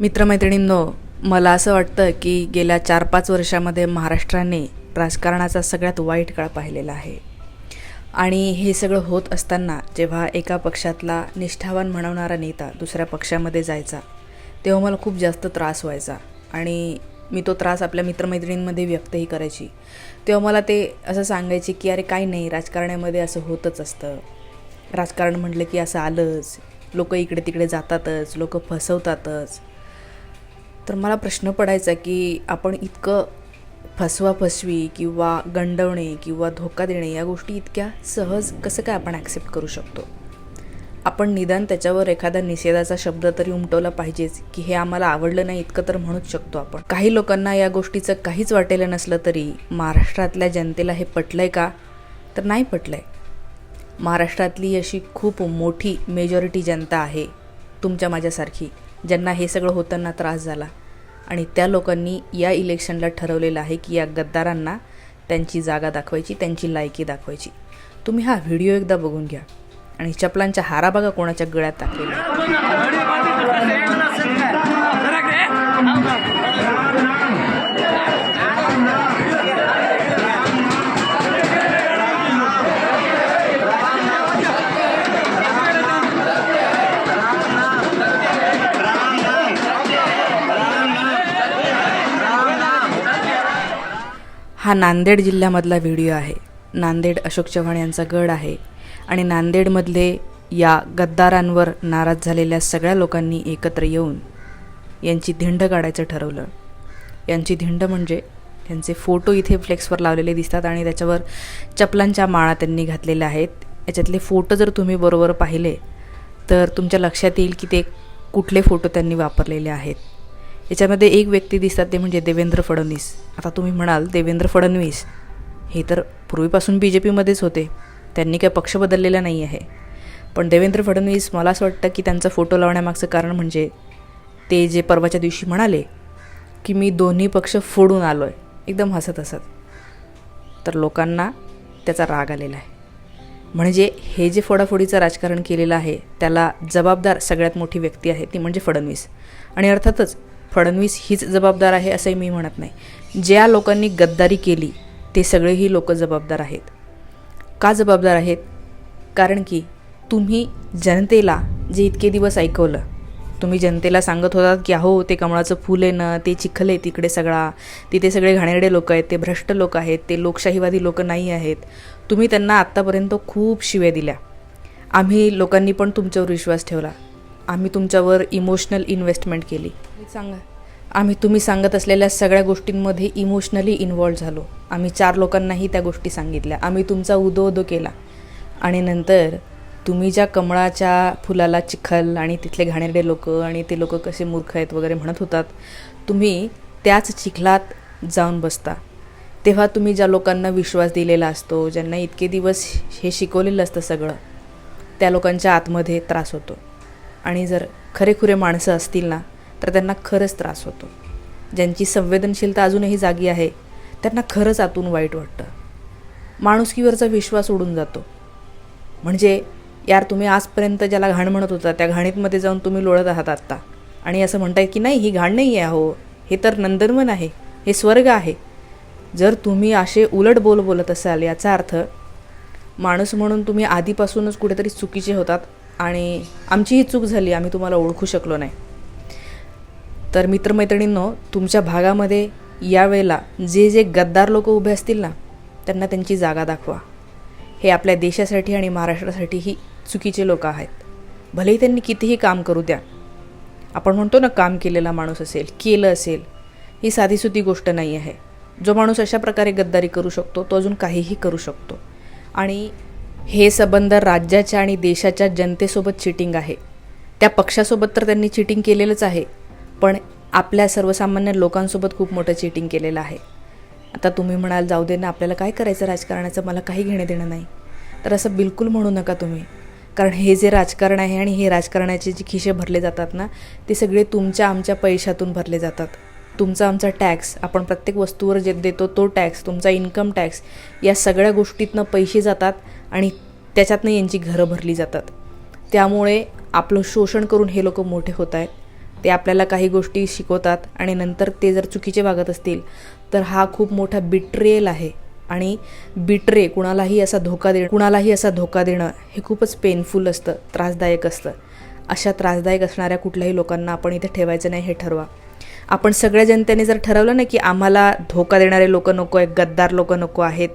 मित्रमैत्रिणींनो मला असं वाटतं की गेल्या चार पाच वर्षामध्ये महाराष्ट्राने राजकारणाचा सगळ्यात वाईट काळ पाहिलेला आहे. आणि हे सगळं होत असताना जेव्हा एका पक्षातला निष्ठावान म्हणवणारा नेता दुसऱ्या पक्षामध्ये जायचा तेव्हा मला खूप जास्त त्रास व्हायचा. आणि मी तो त्रास आपल्या मित्रमैत्रिणींमध्ये व्यक्तही करायची. तेव्हा मला ते असं सांगायचे की अरे काही नाही राजकारणामध्ये असं होतच असतं. राजकारण म्हटलं की असं आलंच. लोक इकडे तिकडे जातातच लोक फसवतातच. तर मला प्रश्न पडायचा की आपण इतकं फसवा फसवी किंवा गंडवणे किंवा धोका देणे या गोष्टी इतक्या सहज कसं काय आपण ॲक्सेप्ट करू शकतो? आपण निदान त्याच्यावर एखादा निषेधाचा शब्द तरी उमटवला पाहिजेच की हे आम्हाला आवडलं नाही इतकं तर म्हणूच शकतो आपण. काही लोकांना या गोष्टीचं काहीच वाटेलं नसलं तरी महाराष्ट्रातल्या जनतेला हे पटलंय का? तर नाही पटलंय. महाराष्ट्रातली अशी खूप मोठी मेजॉरिटी जनता आहे तुमच्या माझ्यासारखी. ज्यांना हे सगळं होताना त्रास झाला. आणि त्या लोकांनी या इलेक्शनला ठरवलेलं आहे की या गद्दारांना त्यांची जागा दाखवायची त्यांची लायकी दाखवायची. तुम्ही हा व्हिडिओ एकदा बघून घ्या. आणि चपलांच्या हारा बघा कोणाच्या गळ्यात टाकलेल्या हा नांदेड जिल्ह्यामधला व्हिडिओ आहे. नांदेड अशोक चव्हाण यांचा गड आहे. आणि नांदेडमधले या गद्दारांवर नाराज झालेल्या सगळ्या लोकांनी एकत्र येऊन यांची धिंड काढायचं ठरवलं. यांची धिंड म्हणजे यांचे फोटो इथे फ्लेक्सवर लावलेले दिसतात आणि त्याच्यावर चपलांच्या माळा त्यांनी घातलेल्या आहेत. याच्यातले फोटो जर तुम्ही बरोबर पाहिले तर तुमच्या लक्षात येईल की ते कुठले फोटो त्यांनी वापरलेले आहेत. याच्यामध्ये एक व्यक्ती दिसतात ते म्हणजे देवेंद्र फडणवीस. आता तुम्ही म्हणाल देवेंद्र फडणवीस. हे तर पूर्वीपासून बी जे पीमध्येच होते. त्यांनी काय पक्ष बदललेला नाही आहे. पण देवेंद्र फडणवीस मला असं वाटतं की त्यांचा फोटो लावण्यामागचं कारण म्हणजे ते जे परवाच्या दिवशी म्हणाले की मी दोन्ही पक्ष फोडून आलो आहे एकदम हसत हसत. तर लोकांना त्याचा राग आलेला आहे. म्हणजे हे जे फोडाफोडीचं राजकारण केलेलं आहे त्याला जबाबदार सगळ्यात मोठी व्यक्ती आहे ती म्हणजे फडणवीस. आणि अर्थातच फडणवीस हीच जबाबदार आहे असंही मी म्हणत नाही. ज्या लोकांनी गद्दारी केली ते सगळेही लोक जबाबदार आहेत. का जबाबदार आहेत? कारण की तुम्ही जनतेला जे इतके दिवस ऐकवलं तुम्ही जनतेला सांगत होतात की अहो ते कमळाचं फुल आहे ना ते चिखल आहे तिकडे सगळा तिथे सगळे घाणेरडे लोक आहेत ते भ्रष्ट लोक आहेत ते लोकशाहीवादी लोक नाही आहेत. तुम्ही त्यांना आत्तापर्यंत खूप शिव्या दिल्या. आम्ही लोकांनी पण तुमच्यावर विश्वास ठेवला. आम्ही तुमच्यावर इमोशनल इन्व्हेस्टमेंट केली. सांगा. आम्ही तुम्ही सांगत असलेल्या सगळ्या गोष्टींमध्ये इमोशनली इन्वॉल्व झालो. आम्ही चार लोकांनाही त्या गोष्टी सांगितल्या. आम्ही तुमचा उदो उदो केला. आणि नंतर तुम्ही ज्या कमळाच्या फुलाला चिखल आणि तिथले घाणेरडे लोक आणि ते लोक कसे मूर्ख आहेत वगैरे म्हणत होतात तुम्ही त्याच चिखलात जाऊन बसता. तेव्हा तुम्ही ज्या लोकांना विश्वास दिलेला असतो ज्यांना इतके दिवस हे शिकवलेलं असतं सगळं त्या लोकांच्या आतमध्ये त्रास होतो. आणि जर खरेखुरे माणसं असतील ना तर त्यांना खरंच त्रास होतो. ज्यांची संवेदनशीलता अजूनही जागी आहे त्यांना खरंच आतून वाईट वाटतं. माणुसकीवरचा विश्वास उडून जातो. म्हणजे यार तुम्ही आजपर्यंत ज्याला घाण म्हणत होता त्या घाणीतमध्ये जाऊन तुम्ही लोळत आहात आत्ता. आणि असं म्हणताय की नाही ही घाण नाही आहे हो हे तर नंदनवन आहे हे स्वर्ग आहे. जर तुम्ही असे उलट बोल बोलत असाल याचा अर्थ माणूस म्हणून तुम्ही आधीपासूनच कुठेतरी चुकीचे होतात आणि आमची ही चूक झाली आम्ही तुम्हाला ओळखू शकलो नाही. तर मित्रमैत्रिणींनो तुमच्या भागामध्ये यावेळेला जे जे गद्दार लोक उभे असतील ना त्यांना त्यांची जागा दाखवा. हे आपल्या देशासाठी आणि महाराष्ट्रासाठीही चुकीचे लोक आहेत. भलेही त्यांनी कितीही काम करू द्या. आपण म्हणतो ना काम केलेला माणूस असेल केलं असेल ही साधीसुधी गोष्ट नाही आहे. जो माणूस अशा प्रकारे गद्दारी करू शकतो तो अजून काहीही करू शकतो. आणि हे संबंध राज्याच्या आणि देशाच्या जनतेसोबत चिटिंग आहे. त्या पक्षासोबत तर त्यांनी चिटिंग केलेलंच आहे पण आपल्या सर्वसामान्य लोकांसोबत खूप मोठं चिटिंग केलेलं आहे. आता तुम्ही म्हणाल जाऊ दे ना आपल्याला काय करायचं राजकारणाचं? मला काही घेणं देणं नाही. तर असं बिलकुल म्हणू नका तुम्ही. कारण हे जे राजकारण आहे आणि हे राजकारणाचे जे खिशे भरले जातात ना ते सगळे तुमच्या आमच्या पैशातून भरले जातात. तुमचा आमचा टॅक्स आपण प्रत्येक वस्तूवर जे देतो तो टॅक्स तुमचा इन्कम टॅक्स या सगळ्या गोष्टीतनं पैसे जातात आणि त्याच्यातनं यांची घरं भरली जातात. त्यामुळे आपलं शोषण करून हे लोक मोठे होत आहेत. ते आपल्याला काही गोष्टी शिकवतात आणि नंतर ते जर चुकीचे वागत असतील तर हा खूप मोठा बिट्रेल आहे. आणि बिट्रे कुणालाही असा धोका देणं कुणालाही असा धोका देणं हे खूपच पेनफुल असतं त्रासदायक असतं. अशा त्रासदायक असणाऱ्या कुठल्याही लोकांना आपण इथे ठेवायचं नाही हे ठरवा. आपण सगळ्या जनतेने जर ठरवलं ना की आम्हाला धोका देणारे लोक नको आहेत गद्दार लोक नको आहेत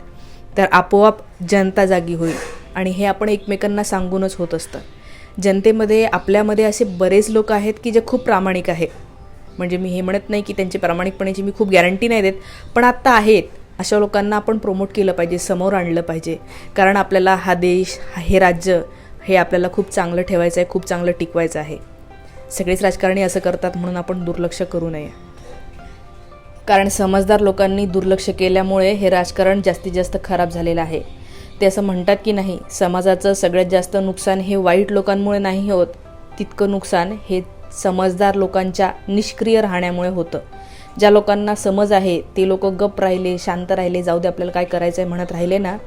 तर आपोआप जनता जागी होईल. आणि हे आपण एकमेकांना सांगूनच होत असतं. जनतेमध्ये आपल्यामध्ये असे बरेच लोक आहेत की जे खूप प्रामाणिक आहेत. म्हणजे मी हे म्हणत नाही की त्यांची प्रामाणिकपणाची मी खूप गॅरंटी नाही देत पण आत्ता आहेत. अशा लोकांना आपण प्रमोट केलं पाहिजे समोर आणलं पाहिजे. कारण आपल्याला हा देश हे राज्य हे आपल्याला खूप चांगलं ठेवायचं आहे खूप चांगलं टिकवायचं आहे. सगळेच राजकारणी असं करतात म्हणून आपण दुर्लक्ष करू नये. कारण समजदार लोकांनी दुर्लक्ष केल्यामुळे हे राजकारण जास्तीत जास्त खराब झालेलं आहे. ते असं म्हणतात की नाही समाजाचं सगळ्यात जास्त नुकसान हे वाईट लोकांमुळे नाही होत तितकं नुकसान हे समजदार लोकांच्या निष्क्रिय राहण्यामुळे होतं. ज्या लोकांना समज आहे ते लोक गप राहिले शांत राहिले जाऊ दे आपल्याला काय करायचं आहे म्हणत राहिले ना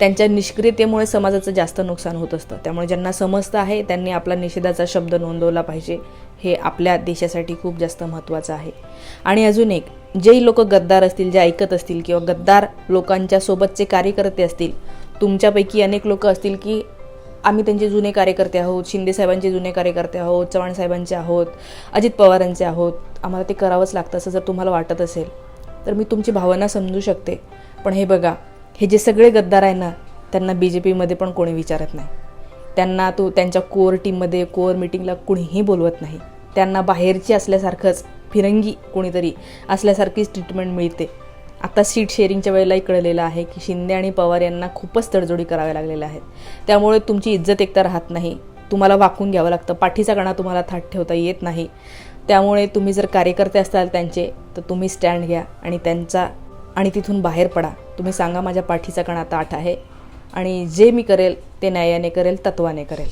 त्यांच्या निष्क्रियतेमुळे समाजाचं जास्त नुकसान होत असतं. त्यामुळे ज्यांना समजतं आहे त्यांनी आपला निषेधाचा शब्द नोंदवला पाहिजे. हे आपल्या देशासाठी खूप जास्त महत्त्वाचं आहे. आणि अजून एक जेही लोक गद्दार असतील जे ऐकत असतील किंवा गद्दार लोकांच्या सोबतचे कार्यकर्ते असतील तुमच्यापैकी अनेक लोक असतील की आम्ही त्यांचे जुने कार्यकर्ते आहोत शिंदे साहेबांचे जुने कार्यकर्ते आहोत चव्हाण साहेबांचे आहोत अजित पवारांचे आहोत. आम्हाला ते करावंच लागतं असं जर तुम्हाला वाटत असेल तर मी तुमची भावना समजू शकते. पण हे बघा हे जे सगळे गद्दार आहे ना त्यांना बी जे पीमध्ये पण कोणी विचारत नाही. त्यांना तो त्यांच्या कोर टीममध्ये कोर मिटिंगला कुणीही बोलवत नाही. त्यांना बाहेरची असल्यासारखंच फिरंगी कोणीतरी असल्यासारखीच ट्रीटमेंट मिळते. आता सीट शेअरिंगच्या वेळेलाही कळलेलं आहे की शिंदे आणि पवार यांना खूपच तडजोडी कराव्या लागलेल्या आहेत. त्यामुळे तुमची इज्जत एकतर राहत नाही. तुम्हाला वाकून घ्यावं लागतं. पाठीचा कणा तुम्हाला थाट ठेवता येत नाही. त्यामुळे तुम्ही जर कार्यकर्ते असाल त्यांचे तर तुम्ही स्टँड घ्या आणि त्यांचा आणि तिथून बाहेर पडा. तुम्ही सांगा माझ्या पाठीचा कणा ताठ आहे आणि जे मी करेल ते न्यायाने करेल तत्वाने करेल.